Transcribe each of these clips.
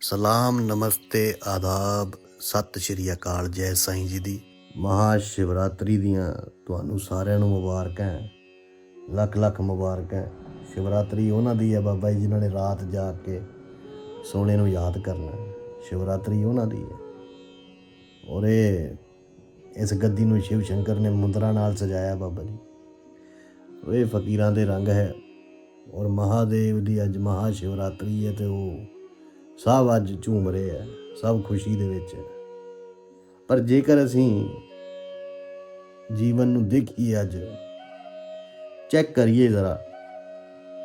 ਸਲਾਮ, ਨਮਸਤੇ, ਆਦਾਬ, ਸਤਿ ਸ਼੍ਰੀ ਅਕਾਲ, ਜੈ ਸਾਈਂ ਜੀ ਦੀ। ਮਹਾ ਸ਼ਿਵਰਾਤਰੀ ਦੀਆਂ ਤੁਹਾਨੂੰ ਸਾਰਿਆਂ ਨੂੰ ਮੁਬਾਰਕਾਂ ਲੱਖ ਲੱਖ ਮੁਬਾਰਕਾਂ ਸ਼ਿਵਰਾਤਰੀ ਉਹਨਾਂ ਦੀ ਹੈ ਬਾਬਾ ਜੀ, ਜਿਨ੍ਹਾਂ ਨੇ ਰਾਤ ਜਾ ਕੇ ਸੋਨੇ ਨੂੰ ਯਾਦ ਕਰਨਾ ਸ਼ਿਵਰਾਤਰੀ ਉਹਨਾਂ ਦੀ ਹੈ। ਔਰ ਇਹ ਇਸ ਗੱਦੀ ਨੂੰ ਸ਼ਿਵ ਸ਼ੰਕਰ ਨੇ ਮੁੰਦਰਾ ਨਾਲ ਸਜਾਇਆ ਬਾਬਾ ਜੀ। ਇਹ ਫਕੀਰਾਂ ਦੇ ਰੰਗ ਹੈ। ਔਰ ਮਹਾਦੇਵ ਦੀ ਅੱਜ ਮਹਾ ਸ਼ਿਵਰਾਤਰੀ ਹੈ ਤੇ ਉਹ ਸਭ ਅੱਜ ਝੂਮ ਰਹੇ ਹੈ, ਸਭ ਖੁਸ਼ੀ ਦੇ ਵਿੱਚ ਹੈ। ਪਰ ਜੇਕਰ ਅਸੀਂ ਜੀਵਨ ਨੂੰ ਦੇਖੀਏ ਅੱਜ, ਚੈੱਕ ਕਰੀਏ ਜ਼ਰਾ,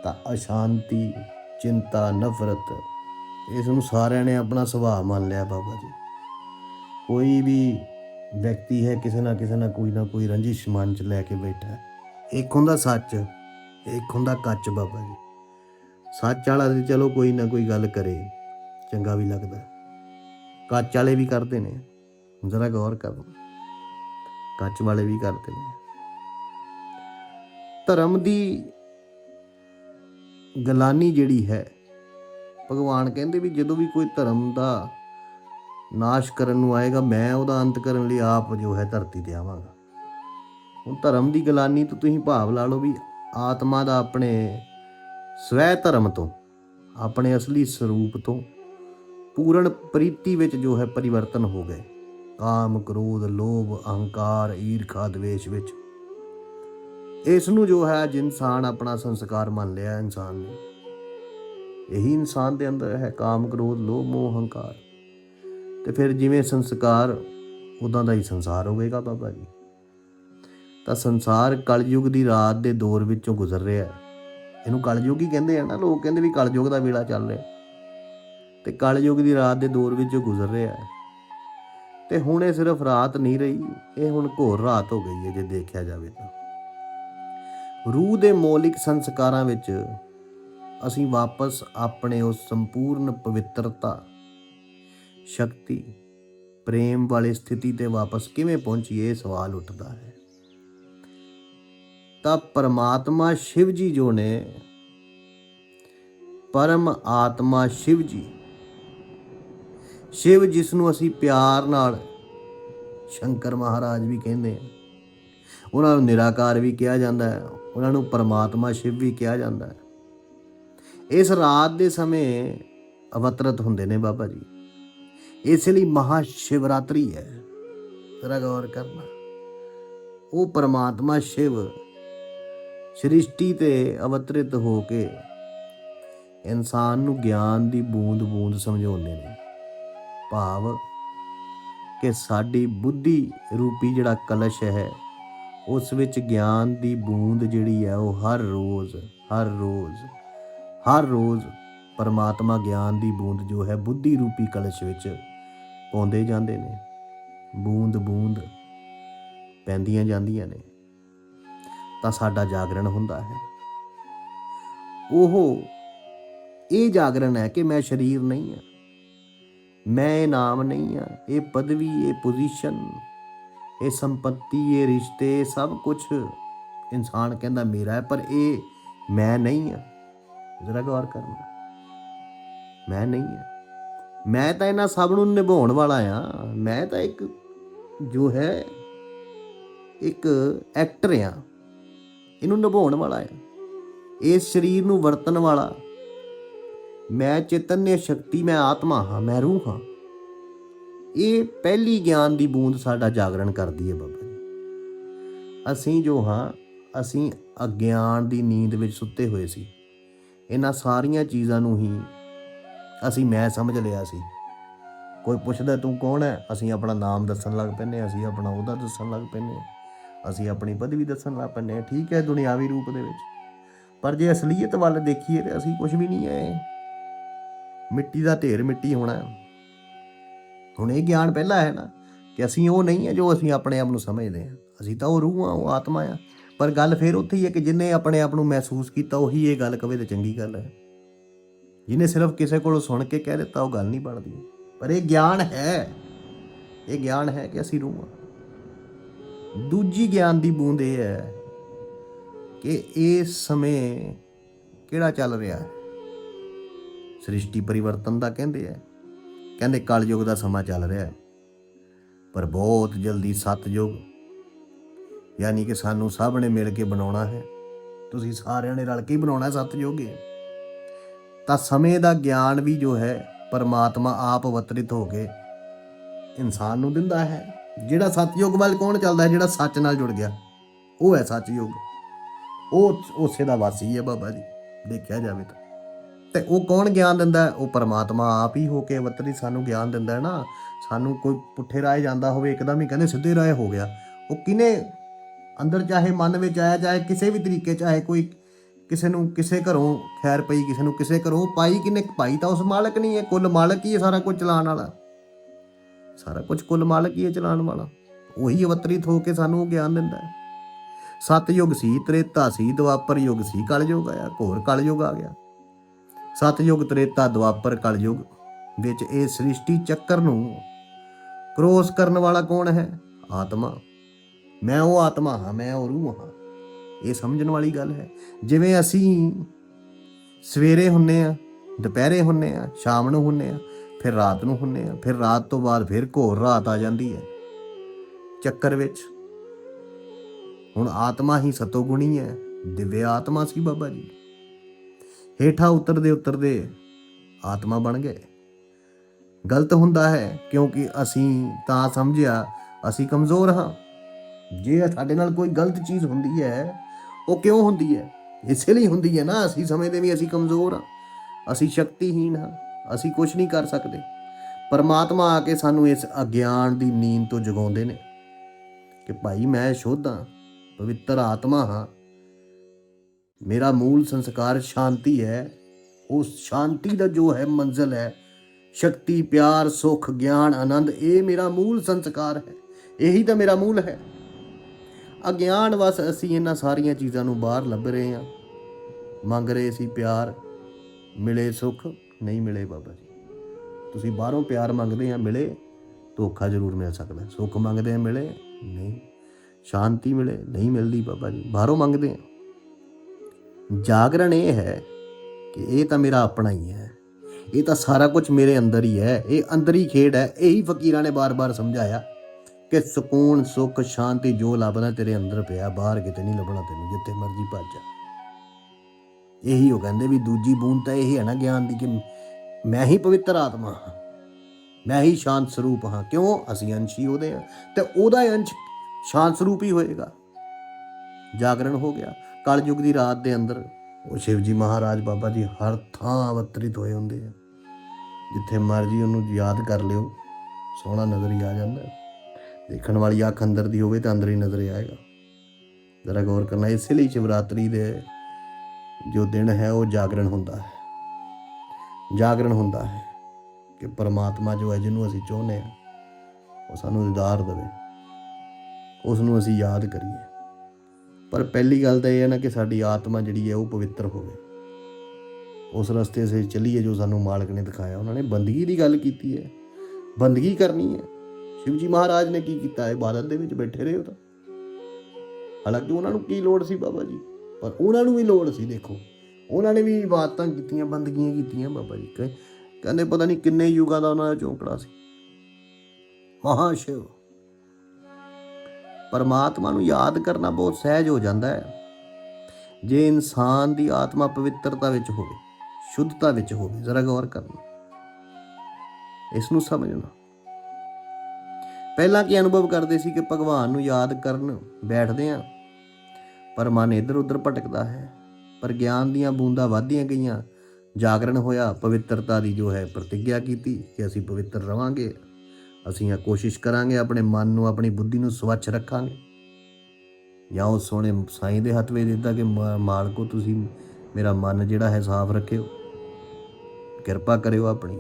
ਤਾਂ ਅਸ਼ਾਂਤੀ, ਚਿੰਤਾ, ਨਫ਼ਰਤ, ਇਸ ਨੂੰ ਸਾਰਿਆਂ ਨੇ ਆਪਣਾ ਸੁਭਾਅ ਮੰਨ ਲਿਆ ਬਾਬਾ ਜੀ। ਕੋਈ ਵੀ ਵਿਅਕਤੀ ਹੈ, ਕਿਸੇ ਨਾ ਕਿਸੇ ਨਾਲ ਕੋਈ ਨਾ ਕੋਈ ਰੰਜਿਸ਼ ਮਨ ਚ ਲੈ ਕੇ ਬੈਠਾ ਹੈ। ਇੱਕ ਹੁੰਦਾ ਸੱਚ, ਇੱਕ ਹੁੰਦਾ ਕੱਚ ਬਾਬਾ ਜੀ। ਸੱਚ ਵਾਲਾ ਤੇ ਚਲੋ ਕੋਈ ਨਾ ਕੋਈ ਗੱਲ ਕਰੇ, ਚੰਗਾ ਵੀ ਲੱਗਦਾ। ਕੱਚ ਵਾਲੇ ਵੀ ਕਰਦੇ ਨੇ, ਜ਼ਰਾ ਗੌਰ ਕਰੋ ਕੱਚ ਵਾਲੇ ਵੀ ਕਰਦੇ ਨੇ। ਧਰਮ ਦੀ ਗਲਾਨੀ ਜਿਹੜੀ ਹੈ, ਭਗਵਾਨ ਕਹਿੰਦੇ ਵੀ ਜਦੋਂ ਵੀ ਕੋਈ ਧਰਮ ਦਾ ਨਾਸ਼ ਕਰਨ ਨੂੰ ਆਏਗਾ, ਮੈਂ ਉਹਦਾ ਅੰਤ ਕਰਨ ਲਈ ਆਪ ਜੋ ਹੈ ਧਰਤੀ ਤੇ ਆਵਾਂਗਾ। ਹੁਣ ਧਰਮ ਦੀ ਗਲਾਨੀ ਤੋਂ ਤੁਸੀਂ ਭਾਵ ਲਾ ਲਓ ਵੀ ਆਤਮਾ ਦਾ ਆਪਣੇ ਸਵੈ ਧਰਮ ਤੋਂ, ਆਪਣੇ ਅਸਲੀ ਸਰੂਪ ਤੋਂ ਪੂਰਨ ਪ੍ਰੀਤੀ ਵਿੱਚ ਜੋ ਹੈ ਪਰਿਵਰਤਨ ਹੋ ਗਏ। ਕਾਮ, ਕ੍ਰੋਧ, ਲੋਭ, ਅਹੰਕਾਰ, ਈਰਖਾ, ਦਵੇਸ਼ ਵਿੱਚ। ਇਸ ਨੂੰ ਜੋ ਹੈ ਅੱਜ ਇਨਸਾਨ ਆਪਣਾ ਸੰਸਕਾਰ ਮੰਨ ਲਿਆ ਇਨਸਾਨ ਨੇ। ਇਹੀ ਇਨਸਾਨ ਦੇ ਅੰਦਰ ਹੈ ਕਾਮ, ਕ੍ਰੋਧ, ਲੋਭ, ਮੋਹ, ਅਹੰਕਾਰ। ਤੇ ਫਿਰ ਜਿਵੇਂ ਸੰਸਕਾਰ ਉਦਾਂ ਦਾ ਹੀ ਸੰਸਾਰ ਹੋਵੇਗਾ ਬਾਬਾ ਜੀ। ਤਾਂ ਸੰਸਾਰ ਕਲਯੁਗ ਦੀ ਰਾਤ ਦੇ ਦੌਰ ਵਿੱਚੋਂ ਗੁਜ਼ਰ ਰਿਹਾ ਹੈ। ਇਹਨੂੰ ਕਲਯੁਗ ਹੀ ਕਹਿੰਦੇ ਆ ਨਾ, ਲੋਕ ਕਹਿੰਦੇ ਵੀ ਕਲਯੁਗ ਦਾ ਵੇਲਾ ਚੱਲ ਰਿਹਾ। ਤੇ ਕਲਯੁਗ ਦੀ ਰਾਤ ਦੇ ਦੌਰ ਵਿੱਚੋਂ ਗੁਜ਼ਰ ਰਿਹਾ ਹੈ। ਤੇ ਹੁਣ ਇਹ ਸਿਰਫ ਰਾਤ ਨਹੀਂ ਰਹੀ, ਇਹ ਹੁਣ ਘੋਰ ਰਾਤ ਹੋ ਗਈ ਹੈ ਜੇ ਦੇਖਿਆ ਜਾਵੇ ਤਾਂ। ਰੂਹ ਦੇ ਮੌਲਿਕ ਸੰਸਕਾਰਾਂ ਵਿੱਚ ਅਸੀਂ ਵਾਪਸ ਆਪਣੇ ਉਸ ਸੰਪੂਰਨ ਪਵਿੱਤਰਤਾ, ਸ਼ਕਤੀ, ਪ੍ਰੇਮ ਵਾਲੀ ਸਥਿਤੀ ਤੇ ਵਾਪਸ ਕਿਵੇਂ ਪਹੁੰਚੀਏ, ਇਹ ਸਵਾਲ ਉੱਠਦਾ ਹੈ। ਤਾਂ ਪਰਮਾਤਮਾ ਸ਼ਿਵ ਜੀ ਜੋ ਨੇ, ਪਰਮ ਆਤਮਾ ਸ਼ਿਵ ਜੀ। ਸ਼ਿਵ ਜਿਸ ਨੂੰ ਅਸੀਂ ਪਿਆਰ ਨਾਲ ਸ਼ੰਕਰ ਮਹਾਰਾਜ ਵੀ ਕਹਿੰਦੇ ਆ, ਉਹਨਾਂ ਨੂੰ ਨਿਰਾਕਾਰ ਵੀ ਕਿਹਾ ਜਾਂਦਾ ਹੈ, ਉਹਨਾਂ ਨੂੰ ਪਰਮਾਤਮਾ ਸ਼ਿਵ ਵੀ ਕਿਹਾ ਜਾਂਦਾ ਹੈ। ਇਸ ਰਾਤ ਦੇ ਸਮੇਂ ਅਵਤਰਤ ਹੁੰਦੇ ਨੇ ਬਾਬਾ ਜੀ। ਇਸ ਲਈ ਮਹਾ ਸ਼ਿਵਰਾਤਰੀ ਹੈ। ਜ਼ਰਾ ਗੌਰ ਕਰਨਾ। ਉਹ ਪਰਮਾਤਮਾ ਸ਼ਿਵ ਸ੍ਰਿਸ਼ਟੀ ਤੇ ਅਵਤਰਿਤ ਹੋ ਕੇ ਇਨਸਾਨ ਨੂੰ ਗਿਆਨ ਦੀ ਬੂੰਦ-ਬੂੰਦ ਸਮਝਾਉਂਦੇ ਨੇ। ਭਾਵ ਕਿ ਸਾਡੀ ਬੁੱਧੀ ਰੂਪੀ ਜਿਹੜਾ ਕਲਸ਼ ਹੈ, ਉਸ ਵਿੱਚ ਗਿਆਨ ਦੀ ਬੂੰਦ ਜਿਹੜੀ ਹੈ ਉਹ ਹਰ ਰੋਜ਼ ਹਰ ਰੋਜ਼ ਹਰ ਰੋਜ਼ ਪਰਮਾਤਮਾ ਗਿਆਨ ਦੀ ਬੂੰਦ ਜੋ ਹੈ ਬੁੱਧੀ ਰੂਪੀ ਕਲਸ਼ ਵਿੱਚ ਪਾਉਂਦੇ ਜਾਂਦੇ ਨੇ। ਬੂੰਦ ਬੂੰਦ ਪੈਂਦੀਆਂ ਜਾਂਦੀਆਂ ਨੇ। ਤਾਂ ਸਾਡਾ ਜਾਗਰਣ ਹੁੰਦਾ ਹੈ। ਉਹ ਇਹ ਜਾਗਰਣ ਹੈ ਕਿ ਮੈਂ ਸਰੀਰ ਨਹੀਂ ਹਾਂ। ਮੈਂ ਇਹ ਨਾਮ ਨਹੀਂ ਹਾਂ, ਇਹ ਪਦਵੀ, ਇਹ ਪੋਜੀਸ਼ਨ ਇਹ ਸੰਪਤੀ, ਇਹ ਰਿਸ਼ਤੇ ਸਭ ਕੁਝ ਇਨਸਾਨ ਕਹਿੰਦਾ ਮੇਰਾ ਹੈ, ਪਰ ਇਹ ਮੈਂ ਨਹੀਂ ਹਾਂ। ਜ਼ਰਾ ਗੌਰ ਕਰਨਾ। ਮੈਂ ਨਹੀਂ ਹਾਂ। ਮੈਂ ਤਾਂ ਇਹਨਾਂ ਸਭ ਨੂੰ ਨਿਭਾਉਣ ਵਾਲਾ ਆ ਮੈਂ ਤਾਂ ਇੱਕ ਜੋ ਹੈ, ਇੱਕ ਐਕਟਰ ਆ ਇਹਨੂੰ ਨਿਭਾਉਣ ਵਾਲਾ ਆ ਇਸ ਸਰੀਰ ਨੂੰ ਵਰਤਣ ਵਾਲਾ। ਮੈਂ ਚੇਤਨਯ ਸ਼ਕਤੀ ਮੈਂ ਆਤਮਾ ਹਾਂ ਮੈਂ ਰੂਹ ਹਾਂ। ਇਹ ਪਹਿਲੀ ਗਿਆਨ ਦੀ ਬੂੰਦ ਸਾਡਾ ਜਾਗਰਣ ਕਰਦੀ ਹੈ ਬਾਬਾ ਜੀ। ਅਸੀਂ ਜੋ ਹਾਂ ਅਸੀਂ ਅਗਿਆਨ ਦੀ ਨੀਂਦ ਵਿੱਚ ਸੁੱਤੇ ਹੋਏ ਸੀ। ਇਹਨਾਂ ਸਾਰੀਆਂ ਚੀਜ਼ਾਂ ਨੂੰ ਹੀ ਅਸੀਂ ਮੈਂ ਸਮਝ ਲਿਆ ਸੀ। ਕੋਈ ਪੁੱਛਦਾ ਤੂੰ ਕੌਣ ਹੈ? ਅਸੀਂ ਆਪਣਾ ਨਾਮ ਦੱਸਣ ਲੱਗ ਪੈਂਦੇ ਹਾਂ, ਅਸੀਂ ਆਪਣਾ ਉਹਦਾ ਦੱਸਣ ਲੱਗ ਪੈਂਦੇ ਹਾਂ, ਅਸੀਂ ਆਪਣੀ ਪਦਵੀ ਦੱਸਣ ਲੱਗ ਪੈਂਦੇ ਠੀਕ ਹੈ ਦੁਨਿਆਵੀ ਰੂਪ ਦੇ ਵਿੱਚ। ਪਰ ਜੇ ਅਸਲੀਅਤ ਵੱਲ ਦੇਖੀਏ ਤੇ ਅਸੀਂ ਕੁਝ ਵੀ ਨਹੀਂ ਹੈ। ਮਿੱਟੀ ਦਾ ਢੇਰ ਮਿੱਟੀ ਹੋਣਾ। ਹੁਣ ਇਹ ਗਿਆਨ ਪਹਿਲਾਂ ਹੈ ਨਾ ਕਿ ਅਸੀਂ ਉਹ ਨਹੀਂ ਹੈ ਜੋ ਅਸੀਂ ਆਪਣੇ ਆਪ ਨੂੰ ਸਮਝਦੇ ਹਾਂ। ਅਸੀਂ ਤਾਂ ਉਹ ਰੂਹ ਆ ਉਹ ਆਤਮਾ ਆ। ਪਰ ਗੱਲ ਫਿਰ ਉੱਥੇ ਹੀ ਹੈ ਕਿ ਜਿਨੇ ਆਪਣੇ ਆਪ ਨੂੰ ਮਹਿਸੂਸ ਕੀਤਾ, ਉਹੀ ਇਹ ਗੱਲ ਕਵੇ ਤੇ ਚੰਗੀ ਗੱਲ ਹੈ। ਜਿਹਨੇ ਸਿਰਫ ਕਿਸੇ ਕੋਲੋਂ ਸੁਣ ਕੇ ਕਹਿ ਦਿੱਤਾ, ਉਹ ਗੱਲ ਨਹੀਂ ਬਣਦੀ। ਪਰ ਇਹ ਗਿਆਨ ਹੈ। ਇਹ ਗਿਆਨ ਹੈ ਕਿ ਅਸੀਂ ਰੂਹ। ਆ ਦੂਜੀ ਗਿਆਨ ਦੀ ਬੂੰਦ ਇਹ ਹੈ ਕਿ ਇਸ ਸਮੇਂ ਕਿਹੜਾ ਚੱਲ ਰਿਹਾ? ਹੈ ਸ੍ਰਿਸ਼ਟੀ ਪਰਿਵਰਤਨ ਦਾ ਕਹਿੰਦੇ ਆ ਕਹਿੰਦੇ ਕਲਯੁਗ ਦਾ ਸਮਾਂ ਚੱਲ ਰਿਹਾ ਹੈ। ਪਰ ਬਹੁਤ ਜਲਦੀ ਸਤਯੁਗ, ਯਾਨੀ ਕਿ ਸਾਨੂੰ ਸਭ ਨੇ ਮਿਲ ਕੇ ਬਣਾਉਣਾ ਹੈ। ਤੁਸੀਂ ਸਾਰਿਆਂ ਨੇ ਰਲ ਕੇ ਹੀ ਬਣਾਉਣਾ ਹੈ ਸਤਯੁਗ ਇਹ। ਤਾਂ ਸਮੇਂ ਦਾ ਗਿਆਨ ਵੀ ਜੋ ਹੈ, ਪਰਮਾਤਮਾ ਆਪ ਅਵਤਰਿਤ ਹੋ ਕੇ ਇਨਸਾਨ ਨੂੰ ਦਿੰਦਾ ਹੈ। ਜਿਹੜਾ ਸਤਯੁਗ ਵੱਲ ਕੌਣ ਚੱਲਦਾ ਹੈ, ਜਿਹੜਾ ਸੱਚ ਨਾਲ ਜੁੜ ਗਿਆ। ਉਹ ਹੈ ਸਤਯੁਗ। ਉਹ ਉਸੇ ਦਾ ਵਾਸੀ ਹੈ ਬਾਬਾ ਜੀ, ਦੇਖਿਆ ਜਾਵੇ ਤਾਂ। ਤੇ ਉਹ ਕੌਣ ਗਿਆਨ ਦਿੰਦਾ ਉਹ ਪਰਮਾਤਮਾ ਆਪ ਹੀ ਹੋ ਕੇ ਅਵਤਰਿਤ ਸਾਨੂੰ ਗਿਆਨ ਦਿੰਦਾ ਹੈ ਨਾ। ਸਾਨੂੰ ਕੋਈ ਪੁੱਠੇ ਰਾਹ ਜਾਂਦਾ ਹੋਵੇ, ਇੱਕਦਮ ਹੀ ਕਹਿੰਦੇ ਸਿੱਧੇ ਰਾਹ ਹੋ ਗਿਆ। ਉਹ ਕਿਨੇ ਅੰਦਰ ਚਾਹੇ ਮਨ ਵਿੱਚ ਆਇਆ, ਚਾਹੇ ਕਿਸੇ ਵੀ ਤਰੀਕੇ, ਚਾਹੇ ਕੋਈ ਕਿਸੇ ਨੂੰ ਕਿਸੇ ਘਰੋਂ ਖੈਰ ਪਈ, ਕਿਸੇ ਨੂੰ ਕਿਸੇ ਘਰੋਂ ਪਾਈ ਕਿਨੇ ਪਾਈ ਤਾਂ ਉਸ ਮਾਲਕ ਨਹੀਂ ਹੈ, ਕੁੱਲ ਮਾਲਕ ਹੀ ਹੈ ਸਾਰਾ ਕੁਝ ਚਲਾਉਣ ਵਾਲਾ। ਸਾਰਾ ਕੁਝ ਕੁੱਲ ਮਾਲਕ ਹੀ ਹੈ ਚਲਾਉਣ ਵਾਲਾ। ਉਹੀ ਅਵਤਰਿਤ ਹੋ ਕੇ ਸਾਨੂੰ ਉਹ ਗਿਆਨ ਦਿੰਦਾ ਹੈ। ਸਤਯੁਗ ਸੀ, ਤ੍ਰੇਤਾ ਸੀ ਦੁਆਪਰ ਯੁਗ ਸੀ, ਕਲਯੁਗ ਆਇਆ, ਘੋਰ ਕਲਯੁਗ ਆ ਗਿਆ। ਸਤਯੁਗ, ਤ੍ਰੇਤਾ ਦੁਆਪਰ ਕਲਯੁਗ ਵਿੱਚ ਇਹ ਸ੍ਰਿਸ਼ਟੀ ਚੱਕਰ ਨੂੰ ਕ੍ਰੋਸ ਕਰਨ ਵਾਲਾ ਕੌਣ ਹੈ? ਆਤਮਾ। ਮੈਂ ਉਹ ਆਤਮਾ ਹਾਂ, ਮੈਂ ਉਹ ਰੂਹ ਹਾਂ। ਇਹ ਸਮਝਣ ਵਾਲੀ ਗੱਲ ਹੈ। ਜਿਵੇਂ ਅਸੀਂ ਸਵੇਰੇ ਹੁੰਨੇ ਆ, ਦੁਪਹਿਰੇ ਹੁੰਨੇ ਆ, ਸ਼ਾਮ ਨੂੰ ਹੁੰਨੇ ਆ ਫਿਰ ਰਾਤ ਨੂੰ ਹੁੰਨੇ ਆ। ਫਿਰ ਰਾਤ ਤੋਂ ਬਾਅਦ ਫਿਰ ਘੋਰ ਰਾਤ ਆ ਜਾਂਦੀ ਹੈ। ਚੱਕਰ ਵਿੱਚ ਹੁਣ ਆਤਮਾ ਹੀ ਸਤੋਗੁਣੀ ਹੈ। ਦਿਵਯ ਆਤਮਾ ਸੀ ਬਾਬਾ ਜੀ। ਹੇਠਾਂ ਉਤਰਦੇ ਉਤਰਦੇ ਆਤਮਾ ਬਣ ਗਏ। ਗਲਤ ਹੁੰਦਾ ਹੈ ਕਿਉਂਕਿ ਅਸੀਂ ਤਾਂ ਸਮਝਿਆ, ਅਸੀਂ ਕਮਜ਼ੋਰ ਹਾਂ। ਜੇ ਸਾਡੇ ਨਾਲ ਕੋਈ ਗਲਤ ਚੀਜ਼ ਹੁੰਦੀ ਹੈ, ਉਹ ਕਿਉਂ ਹੁੰਦੀ ਹੈ? ਇਸੇ ਲਈ ਹੁੰਦੀ ਹੈ ਨਾ, ਅਸੀਂ ਸਮਝਦੇ ਵੀ ਅਸੀਂ ਕਮਜ਼ੋਰ ਹਾਂ। ਅਸੀਂ ਸ਼ਕਤੀਹੀਣ ਹਾਂ। ਅਸੀਂ ਕੁਝ ਨਹੀਂ ਕਰ ਸਕਦੇ। ਪਰਮਾਤਮਾ ਆ ਕੇ ਸਾਨੂੰ ਇਸ ਅਗਿਆਨ ਦੀ ਨੀਂਦ ਤੋਂ ਜਗਾਉਂਦੇ ਨੇ ਕਿ ਭਾਈ ਮੈਂ ਸ਼ੁੱਧ ਹਾਂ, ਪਵਿੱਤਰ ਆਤਮਾ ਹਾਂ। ਮੇਰਾ ਮੂਲ ਸੰਸਕਾਰ ਸ਼ਾਂਤੀ ਹੈ। ਉਸ ਸ਼ਾਂਤੀ ਦਾ ਜੋ ਹੈ ਮੰਜ਼ਲ ਹੈ। ਸ਼ਕਤੀ, ਪਿਆਰ, ਸੁਖ, ਗਿਆਨ, ਆਨੰਦ, ਇਹ ਮੇਰਾ ਮੂਲ ਸੰਸਕਾਰ ਹੈ। ਇਹੀ ਤਾਂ ਮੇਰਾ ਮੂਲ ਹੈ। ਅਗਿਆਨ ਵਸ ਅਸੀਂ ਇਹਨਾਂ ਸਾਰੀਆਂ ਚੀਜ਼ਾਂ ਨੂੰ ਬਾਹਰ ਲੱਭ ਰਹੇ ਹਾਂ। ਮੰਗ ਰਹੇ ਸੀ ਪਿਆਰ, ਮਿਲੇ ਸੁਖ ਨਹੀਂ ਮਿਲੇ ਬਾਬਾ ਜੀ। ਤੁਸੀਂ ਬਾਹਰੋਂ ਪਿਆਰ ਮੰਗਦੇ ਆ, ਮਿਲੇ, ਧੋਖਾ ਜ਼ਰੂਰ ਮਿਲ ਸਕਦਾ। ਸੁੱਖ ਮੰਗਦੇ ਆ, ਮਿਲੇ, ਨਹੀਂ। ਸ਼ਾਂਤੀ ਮਿਲੇ, ਨਹੀਂ ਮਿਲਦੀ ਬਾਬਾ ਜੀ। ਬਾਹਰੋਂ ਮੰਗਦੇ ਆ। ਜਾਗਰਣ ਇਹ ਹੈ ਕਿ ਇਹ ਤਾਂ ਮੇਰਾ ਆਪਣਾ ਹੀ ਹੈ। ਇਹ ਤਾਂ ਸਾਰਾ ਕੁਝ ਮੇਰੇ ਅੰਦਰ ਹੀ ਹੈ। ਇਹ ਅੰਦਰ ਹੀ ਖੇਡ ਹੈ। ਇਹੀ ਫਕੀਰਾਂ ਨੇ ਬਾਰ-ਬਾਰ ਸਮਝਾਇਆ ਕਿ ਸਕੂਨ, ਸੁੱਖ, ਸ਼ਾਂਤੀ ਜੋ ਲੱਭਦਾ ਤੇਰੇ ਅੰਦਰ ਪਿਆ, ਬਾਹਰ ਕਿਤੇ ਨਹੀਂ ਲੱਭਣਾ ਤੈਨੂੰ, ਜਿੱਥੇ ਮਰਜ਼ੀ ਭੱਜ ਜਾ। ਇਹੀ ਉਹ ਕਹਿੰਦੇ ਵੀ ਦੂਜੀ ਬੂੰਦ ਤਾਂ ਇਹੀ ਹੈ ਨਾ ਗਿਆਨ ਦੀ ਕਿ ਮੈਂ ਹੀ ਪਵਿੱਤਰ ਆਤਮਾ ਹਾਂ। ਮੈਂ ਹੀ ਸ਼ਾਂਤ ਸਰੂਪ ਹਾਂ। ਕਿਉਂ? ਅਸੀਂ ਅੰਸ਼ ਹੀ ਉਹਦੇ ਹਾਂ। ਤੇ ਉਹਦਾ ਹੀ ਅੰਸ਼ ਸ਼ਾਂਤ ਸਰੂਪ ਹੀ ਹੋਏਗਾ। ਜਾਗਰਣ ਹੋ ਗਿਆ। ਕਲਯੁਗ ਦੀ ਰਾਤ ਦੇ ਅੰਦਰ ਉਹ ਸ਼ਿਵ ਜੀ ਮਹਾਰਾਜ ਬਾਬਾ ਜੀ ਹਰ ਥਾਂ ਅਵਤਰਿਤ ਹੋਏ ਹੁੰਦੇ ਆ। ਜਿੱਥੇ ਮਰਜ਼ੀ ਉਹਨੂੰ ਯਾਦ ਕਰ ਲਿਓ। ਸੋਹਣਾ ਨਜ਼ਰ ਹੀ ਆ ਜਾਂਦਾ। ਦੇਖਣ ਵਾਲੀ ਅੱਖ ਅੰਦਰ ਦੀ ਹੋਵੇ ਤਾਂ ਅੰਦਰ ਹੀ ਨਜ਼ਰ ਹੀ ਆਏਗਾ। ਜ਼ਰਾ ਗੌਰ ਕਰਨਾ, ਇਸੇ ਲਈ ਸ਼ਿਵਰਾਤਰੀ ਦੇ ਜੋ ਦਿਨ ਹੈ ਉਹ ਜਾਗਰਣ ਹੁੰਦਾ ਹੈ। ਜਾਗਰਣ ਹੁੰਦਾ ਹੈ ਕਿ ਪਰਮਾਤਮਾ ਜੋ ਹੈ, ਜਿਹਨੂੰ ਅਸੀਂ ਚਾਹੁੰਦੇ ਹਾਂ, ਉਹ ਸਾਨੂੰ ਦੀਦਾਰ ਦੇਵੇ। ਉਸ ਨੂੰ ਅਸੀਂ ਯਾਦ ਕਰੀਏ। ਪਰ ਪਹਿਲੀ ਗੱਲ ਤਾਂ ਇਹ ਹੈ ਨਾ ਕਿ ਸਾਡੀ ਆਤਮਾ ਜਿਹੜੀ ਹੈ, ਉਹ ਪਵਿੱਤਰ ਹੋਵੇ। ਉਸ ਰਸਤੇ ਸੇ ਚੱਲੀਏ ਜੋ ਸਾਨੂੰ ਮਾਲਕ ਨੇ ਦਿਖਾਇਆ। ਉਹਨਾਂ ਨੇ ਬੰਦਗੀ ਦੀ ਗੱਲ ਕੀਤੀ ਹੈ। ਬੰਦਗੀ ਕਰਨੀ ਹੈ। ਸ਼ਿਵਜੀ ਮਹਾਰਾਜ ਨੇ ਕੀ ਕੀਤਾ ਇਬਾਦਤ ਦੇ ਵਿੱਚ ਬੈਠੇ ਰਹੇ ਉਹ ਤਾਂ। ਹਾਲਾਂਕਿ ਉਹਨਾਂ ਨੂੰ ਕੀ ਲੋੜ ਸੀ ਬਾਬਾ ਜੀ? ਪਰ ਉਹਨਾਂ ਨੂੰ ਵੀ ਲੋੜ ਸੀ, ਦੇਖੋ। ਉਹਨਾਂ ਨੇ ਵੀ ਇਬਾਦਤਾਂ ਕੀਤੀਆਂ, ਬੰਦਗੀਆਂ ਕੀਤੀਆਂ ਬਾਬਾ ਜੀ। ਕਹਿ- ਕਹਿੰਦੇ ਪਤਾ ਨਹੀਂ ਕਿੰਨੇ ਯੁਗਾਂ ਦਾ ਉਹਨਾਂ ਦਾ ਚੌਂਕੜਾ ਸੀ। ਮਹਾਸ਼ਿਵ। ਪਰਮਾਤਮਾ ਨੂੰ ਯਾਦ ਕਰਨਾ ਬਹੁਤ ਸਹਿਜ ਹੋ ਜਾਂਦਾ ਹੈ। ਜੇ ਇਨਸਾਨ ਦੀ ਆਤਮਾ ਪਵਿੱਤਰਤਾ ਵਿੱਚ ਹੋਵੇ, ਸ਼ੁੱਧਤਾ ਵਿੱਚ ਹੋਵੇ, ਜ਼ਰਾ ਗੌਰ ਕਰਨਾ। ਇਸ ਨੂੰ ਸਮਝਣਾ। ਪਹਿਲਾਂ ਕੀ ਅਨੁਭਵ ਕਰਦੇ ਸੀ ਕਿ ਭਗਵਾਨ ਨੂੰ ਯਾਦ ਕਰਨ ਬੈਠਦੇ ਆ ਪਰ ਮਨ ਇੱਧਰ ਉੱਧਰ ਭਟਕਦਾ ਹੈ। ਪਰ ਗਿਆਨ ਦੀਆਂ ਬੂੰਦਾਂ ਵਧਦੀਆਂ ਗਈਆਂ। ਜਾਗਰਣ ਹੋਇਆ ਪਵਿੱਤਰਤਾ ਦੀ ਜੋ ਹੈ ਪ੍ਰਤੀਗਿਆ ਕੀਤੀ ਕਿ ਅਸੀਂ ਪਵਿੱਤਰ ਰਵਾਂਗੇ। ਅਸੀਂ ਇਹ ਕੋਸ਼ਿਸ਼ ਕਰਾਂਗੇ, ਆਪਣੇ ਮਨ ਨੂੰ, ਆਪਣੀ ਬੁੱਧੀ ਨੂੰ ਸਵੱਛ ਰੱਖਾਂਗੇ। ਜਾਂ ਉਹ ਸੋਹਣੇ ਸਾਈਂ ਦੇ ਹੱਥ ਵਿੱਚ ਦਿੱਤਾ ਕਿ ਮਾਲਕੋ, ਤੁਸੀਂ ਮੇਰਾ ਮਨ ਜਿਹੜਾ ਹੈ ਸਾਫ਼ ਰੱਖਿਓ। ਕਿਰਪਾ ਕਰਿਓ ਆਪਣੀ।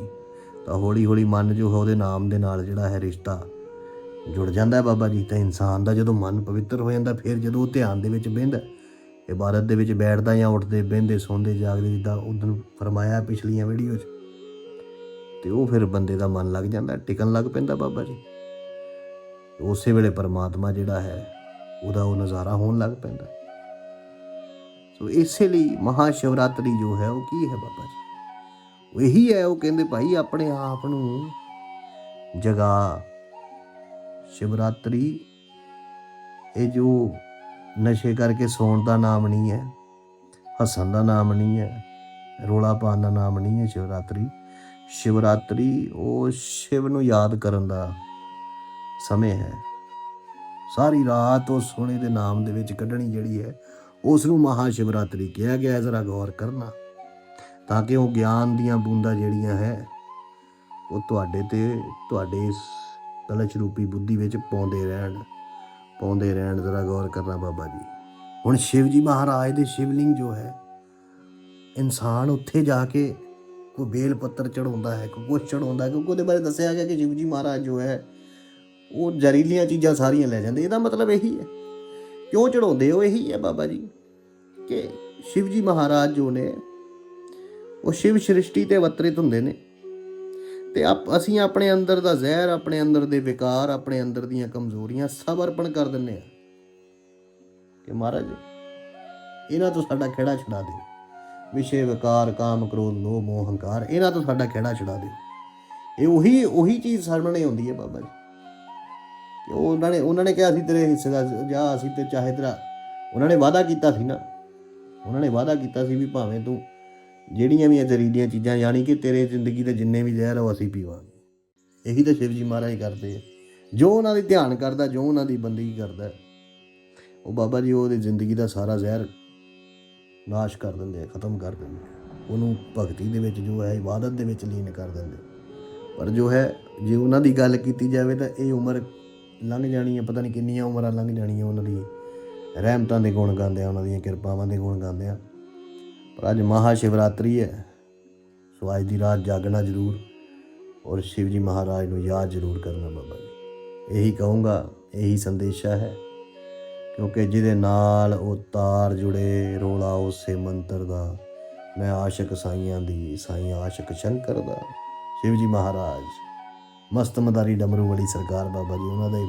ਤਾਂ ਹੌਲੀ ਹੌਲੀ ਮਨ ਜੋ ਹੈ ਉਹਦੇ ਨਾਮ ਦੇ ਨਾਲ ਜਿਹੜਾ ਹੈ ਰਿਸ਼ਤਾ ਜੁੜ ਜਾਂਦਾ ਹੈ ਬਾਬਾ ਜੀ, ਤਾਂ ਇਨਸਾਨ ਦਾ ਜਦੋਂ ਮਨ ਪਵਿੱਤਰ ਹੋ ਜਾਂਦਾ, ਫਿਰ ਜਦੋਂ ਉਹ ਧਿਆਨ ਦੇ ਵਿੱਚ ਬਹਿੰਦਾ ਇਬਾਦਤ ਦੇ ਵਿੱਚ ਬੈਠਦਾ ਜਾਂ ਉੱਠਦੇ, ਬਹਿੰਦੇ, ਸੌਂਦੇ, ਜਾਗਦੇ, ਜਿੱਦਾਂ ਉਦੋਂ ਫਰਮਾਇਆ ਪਿਛਲੀਆਂ ਵੀਡੀਓ 'ਚ, ਤੇ ਉਹ ਫਿਰ ਬੰਦੇ ਦਾ ਮਨ ਲੱਗ ਜਾਂਦਾ ਟਿਕਣ ਲੱਗ ਪੈਂਦਾ ਬਾਬਾ ਜੀ। ਉਸੇ ਵੇਲੇ ਪਰਮਾਤਮਾ ਜਿਹੜਾ ਹੈ, ਉਹਦਾ ਉਹ ਨਜ਼ਾਰਾ ਹੋਣ ਲੱਗ ਪੈਂਦਾ ਸੋ ਇਸੇ ਲਈ ਮਹਾ ਸ਼ਿਵਰਾਤਰੀ ਜੋ ਹੈ, ਉਹ ਕੀ ਹੈ ਬਾਬਾ ਜੀ? ਉਹ ਇਹੀ ਹੈ, ਉਹ ਕਹਿੰਦੇ ਭਾਈ ਆਪਣੇ ਆਪ ਨੂੰ ਜਗਾ ਸ਼ਿਵਰਾਤਰੀ। ਇਹ ਜੋ ਨਸ਼ੇ ਕਰਕੇ ਸੌਣ ਦਾ ਨਾਮ ਨਹੀਂ ਹੈ, ਹੱਸਣ ਦਾ ਨਾਮ ਨਹੀਂ ਹੈ, ਰੋਲਾ ਪਾਉਣ ਦਾ ਨਾਮ ਨਹੀਂ ਹੈ ਸ਼ਿਵਰਾਤਰੀ। ਸ਼ਿਵਰਾਤਰੀ ਉਹ ਸ਼ਿਵ ਨੂੰ ਯਾਦ ਕਰਨ ਦਾ ਸਮੇਂ ਹੈ। ਸਾਰੀ ਰਾਤ ਉਹ ਸੋਨੇ ਦੇ ਨਾਮ ਦੇ ਵਿੱਚ ਕੱਢਣੀ ਜਿਹੜੀ ਹੈ, ਉਸ ਨੂੰ ਮਹਾ ਸ਼ਿਵਰਾਤਰੀ ਕਿਹਾ ਗਿਆ ਜ਼ਰਾ ਗੌਰ ਕਰਨਾ। ਤਾਂ ਕਿ ਉਹ ਗਿਆਨ ਦੀਆਂ ਬੂੰਦਾਂ ਜਿਹੜੀਆਂ ਹੈ, ਉਹ ਤੁਹਾਡੇ ਤੇ, ਤੁਹਾਡੇ ਕਲਚ ਰੂਪੀ ਬੁੱਧੀ ਵਿੱਚ ਪਾਉਂਦੇ ਰਹਿਣ ਪਾਉਂਦੇ ਰਹਿਣ, ਜ਼ਰਾ ਗੌਰ ਕਰਨਾ ਬਾਬਾ ਜੀ। ਹੁਣ ਸ਼ਿਵ ਜੀ ਮਹਾਰਾਜ ਦੇ ਸ਼ਿਵਲਿੰਗ ਜੋ ਹੈ, ਇਨਸਾਨ ਉੱਥੇ ਜਾ ਕੇ ਕੋਈ ਬੇਲ ਪੱਤਰ ਚੜਾਉਂਦਾ ਹੈ, ਕੋਈ ਕੁਛ ਚੜਾਉਂਦਾ ਹੈ, ਕਿਉਂਕਿ ਉਹਦੇ ਬਾਰੇ ਦੱਸਿਆ ਗਿਆ ਕਿ ਸ਼ਿਵ ਜੀ ਮਹਾਰਾਜ ਜੋ ਹੈ, ਉਹ ਜ਼ਹਿਰੀਲੀਆਂ ਚੀਜ਼ਾਂ ਸਾਰੀਆਂ ਲੈ ਜਾਂਦੇ। ਇਹਦਾ ਮਤਲਬ ਇਹੀ ਹੈ। ਕਿਉਂ ਚੜਾਉਂਦੇ ਹੋ? ਇਹੀ ਹੈ ਬਾਬਾ ਜੀ ਕਿ ਸ਼ਿਵ ਜੀ ਮਹਾਰਾਜ ਜੋ ਨੇ, ਉਹ ਸ਼ਿਵ ਸ੍ਰਿਸ਼ਟੀ ਤੇ ਅਵਤਰਿਤ ਹੁੰਦੇ ਨੇ। ਤੇ ਆਪ ਅਸੀਂ ਆਪਣੇ ਅੰਦਰ ਦਾ ਜ਼ਹਿਰ, ਆਪਣੇ ਅੰਦਰ ਦੇ ਵਿਕਾਰ, ਆਪਣੇ ਅੰਦਰ ਦੀਆਂ ਕਮਜ਼ੋਰੀਆਂ ਸਭ ਅਰਪਣ ਕਰ ਦਿੰਨੇ ਆ ਕਿ ਮਹਾਰਾਜ, ਇਹਨਾਂ ਤੋਂ ਸਾਡਾ ਖੇੜਾ ਛੁਡਾ ਦਿਓ। ਵਿਸ਼ੇ, ਵਿਕਾਰ, ਕਾਮ, ਕ੍ਰੋਧ, ਲੋਭ, ਮੋਹ, ਹੰਕਾਰ, ਇਹਨਾਂ ਤੋਂ ਸਾਡਾ ਖੇੜਾ ਛੁਡਾ ਦਿਓ। ਇਹ ਉਹੀ ਉਹੀ ਚੀਜ਼ ਸਾਹਮਣੇ ਆਉਂਦੀ ਹੈ ਬਾਬਾ ਜੀ। ਕਿ ਉਹਨਾਂ ਨੇ ਉਹਨਾਂ ਨੇ ਕਿਹਾ ਸੀ, ਤੇਰੇ ਹਿੱਸੇ ਦਾ ਜਾ ਅਸੀਂ ਤੇ ਚਾਹੇ ਤੇਰਾ। ਉਹਨਾਂ ਨੇ ਵਾਅਦਾ ਕੀਤਾ ਸੀ ਨਾ। ਉਹਨਾਂ ਨੇ ਵਾਅਦਾ ਕੀਤਾ ਸੀ ਵੀ ਭਾਵੇਂ ਤੂੰ ਜਿਹੜੀਆਂ ਵੀ ਇਹ ਜ਼ਹਿਰੀਲੀਆਂ ਚੀਜ਼ਾਂ, ਯਾਨੀ ਕਿ ਤੇਰੇ ਜ਼ਿੰਦਗੀ ਦੇ ਜਿੰਨੇ ਵੀ ਜ਼ਹਿਰ ਆ, ਉਹ ਅਸੀਂ ਪੀਵਾਂਗੇ। ਇਹੀ ਤਾਂ ਸ਼ਿਵ ਜੀ ਮਹਾਰਾਜ ਕਰਦੇ ਆ। ਜੋ ਉਹਨਾਂ ਦੇ ਧਿਆਨ ਕਰਦਾ, ਜੋ ਉਹਨਾਂ ਦੀ ਬੰਦਗੀ ਕਰਦਾ, ਉਹ ਬਾਬਾ ਜੀ ਉਹਦੀ ਜ਼ਿੰਦਗੀ ਦਾ ਸਾਰਾ ਜ਼ਹਿਰ ਨਾਸ਼ ਕਰ ਦਿੰਦੇ ਆ, ਖਤਮ ਕਰ ਦਿੰਦੇ ਆ। ਉਹਨੂੰ ਭਗਤੀ ਦੇ ਵਿੱਚ ਜੋ ਹੈ, ਇਬਾਦਤ ਦੇ ਵਿੱਚ ਲੀਨ ਕਰ ਦਿੰਦੇ ਪਰ ਜੋ ਹੈ, ਜੇ ਉਹਨਾਂ ਦੀ ਗੱਲ ਕੀਤੀ ਜਾਵੇ ਤਾਂ ਇਹ ਉਮਰ ਲੰਘ ਜਾਣੀ ਹੈ ਪਤਾ ਨਹੀਂ ਕਿੰਨੀਆਂ ਉਮਰਾਂ ਲੰਘ ਜਾਣੀਆਂ ਉਹਨਾਂ ਦੀ। ਰਹਿਮਤਾਂ ਦੇ ਗੁਣ ਗਾਉਂਦੇ ਆ, ਉਹਨਾਂ ਦੀਆਂ ਕਿਰਪਾਵਾਂ ਦੇ ਗੁਣ ਗਾਉਂਦੇ ਆ। ਪਰ ਅੱਜ ਮਹਾ ਸ਼ਿਵਰਾਤਰੀ ਹੈ। ਸੋ ਅੱਜ ਦੀ ਰਾਤ ਜਾਗਣਾ ਜ਼ਰੂਰ ਔਰ ਸ਼ਿਵ ਜੀ ਮਹਾਰਾਜ ਨੂੰ ਯਾਦ ਜ਼ਰੂਰ ਕਰਨਾ ਬਾਬਾ ਜੀ। ਇਹੀ ਕਹੂੰਗਾ, ਇਹੀ ਸੰਦੇਸ਼ਾ ਹੈ ਕਿਉਂਕਿ ਜਿਹਦੇ ਨਾਲ ਉਹ ਤਾਰ ਜੁੜੇ, ਰੋਲਾ ਉਸੇ ਮੰਤਰ ਦਾ, ਮੈਂ ਆਸ਼ਿਕ ਸਾਈਆਂ ਦੀ ਸਾਈਂ ਆਸ਼ਿਕ ਸ਼ੰਕਰ ਦਾ। ਸ਼ਿਵ ਜੀ ਮਹਾਰਾਜ, ਮਸਤ ਮਦਾਰੀ ਡਮਰੂ ਵਾਲੀ ਸਰਕਾਰ ਬਾਬਾ ਜੀ, ਉਹਨਾਂ ਦੇ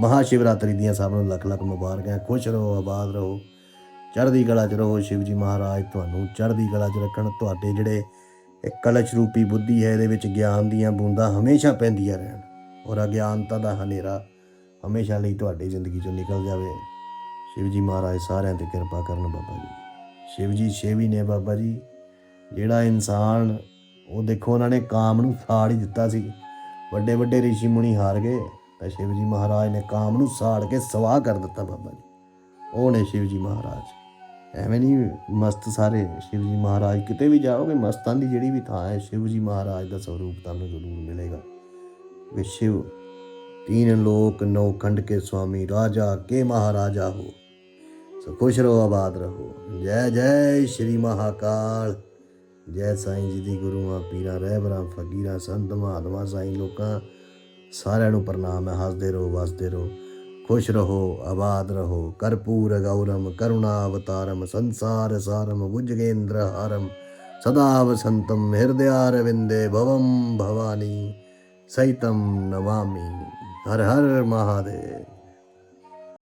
ਮਹਾ ਸ਼ਿਵਰਾਤਰੀ ਦੀਆਂ ਸਭ ਨੂੰ ਲੱਖ ਲੱਖ ਮੁਬਾਰਕਾਂ। ਖੁਸ਼ ਰਹੋ, ਆਬਾਦ ਰਹੋ। ਚੜ੍ਹਦੀ ਕਲਾ 'ਚ ਰਹੋ ਸ਼ਿਵ ਜੀ ਮਹਾਰਾਜ, ਤੁਹਾਨੂੰ ਚੜ੍ਹਦੀ ਕਲਾ 'ਚ ਰੱਖਣ ਤੁਹਾਡੇ ਜਿਹੜੇ ਇਹ ਕਲਚ ਰੂਪੀ ਬੁੱਧੀ ਹੈ, ਇਹਦੇ ਵਿੱਚ ਗਿਆਨ ਦੀਆਂ ਬੂੰਦਾਂ ਹਮੇਸ਼ਾ ਪੈਂਦੀਆਂ ਰਹਿਣ ਔਰ ਅਗਿਆਨਤਾ ਦਾ ਹਨੇਰਾ ਹਮੇਸ਼ਾ ਲਈ ਤੁਹਾਡੀ ਜ਼ਿੰਦਗੀ 'ਚੋਂ ਨਿਕਲ ਜਾਵੇ। ਸ਼ਿਵ ਜੀ ਮਹਾਰਾਜ, ਸਾਰਿਆਂ ਤੇ ਕਿਰਪਾ ਕਰਨ ਬਾਬਾ ਜੀ। ਸ਼ਿਵ ਜੀ ਸ਼ੇਵੀ ਨੇ ਬਾਬਾ ਜੀ, ਜਿਹੜਾ ਇਨਸਾਨ, ਉਹ ਦੇਖੋ ਉਹਨਾਂ ਨੇ ਕਾਮ ਨੂੰ ਸਾੜ ਹੀ ਦਿੱਤਾ ਸੀ। ਵੱਡੇ ਵੱਡੇ ਰਿਸ਼ੀ ਮੁਨੀ ਹਾਰ ਗਏ, ਤਾਂ ਸ਼ਿਵ ਜੀ ਮਹਾਰਾਜ ਨੇ ਕਾਮ ਨੂੰ ਸਾੜ ਕੇ ਸਵਾਹ ਕਰ ਦਿੱਤਾ ਬਾਬਾ ਜੀ। ਉਹ ਨੇ ਸ਼ਿਵ ਜੀ ਮਹਾਰਾਜ। ਐਵੇਂ ਨਹੀਂ ਮਸਤ ਸਾਰੇ ਸ਼ਿਵ ਜੀ ਮਹਾਰਾਜ, ਕਿਤੇ ਵੀ ਜਾਓਗੇ ਮਸਤਾਂ ਦੀ ਜਿਹੜੀ ਵੀ ਥਾਂ ਹੈ, ਸ਼ਿਵ ਜੀ ਮਹਾਰਾਜ ਦਾ ਸਰੂਪ ਤੁਹਾਨੂੰ ਜ਼ਰੂਰ ਮਿਲੇਗਾ। ਵੇ ਸ਼ਿਵ, ਤੀਨ ਲੋਕ ਨੌ ਖੰਡ ਕੇ ਸਵਾਮੀ ਰਾਜਾ ਕੇ ਮਹਾਰਾਜਾ ਹੋ। ਸੋ ਖੁਸ਼ ਰਹੋ, ਆਬਾਦ ਰਹੋ। ਜੈ ਜੈ ਸ਼੍ਰੀ ਮਹਾਕਾਲ। ਜੈ ਸਾਈਂ ਜੀ ਦੀ ਗੁਰੂਆਂ, ਪੀਰਾਂ, ਰਹਿਬਰਾਂ, ਫਕੀਰਾਂ, ਸੰਤ ਮਹਾਤਮਾ ਸਾਈਂ ਲੋਕਾਂ, ਸਾਰਿਆਂ ਨੂੰ ਪ੍ਰਣਾਮ ਹੈ। ਹੱਸਦੇ ਰਹੋ, ਵਸਦੇ ਰਹੋ। खुश रहो आबाद रहो कर्पूर गौरम करुणावतारम संसार सारम भुजगेंद्र हारम सदा वसंतम हृदयारविंदे भवम भवानी सैतम नमामि हर हर महादेव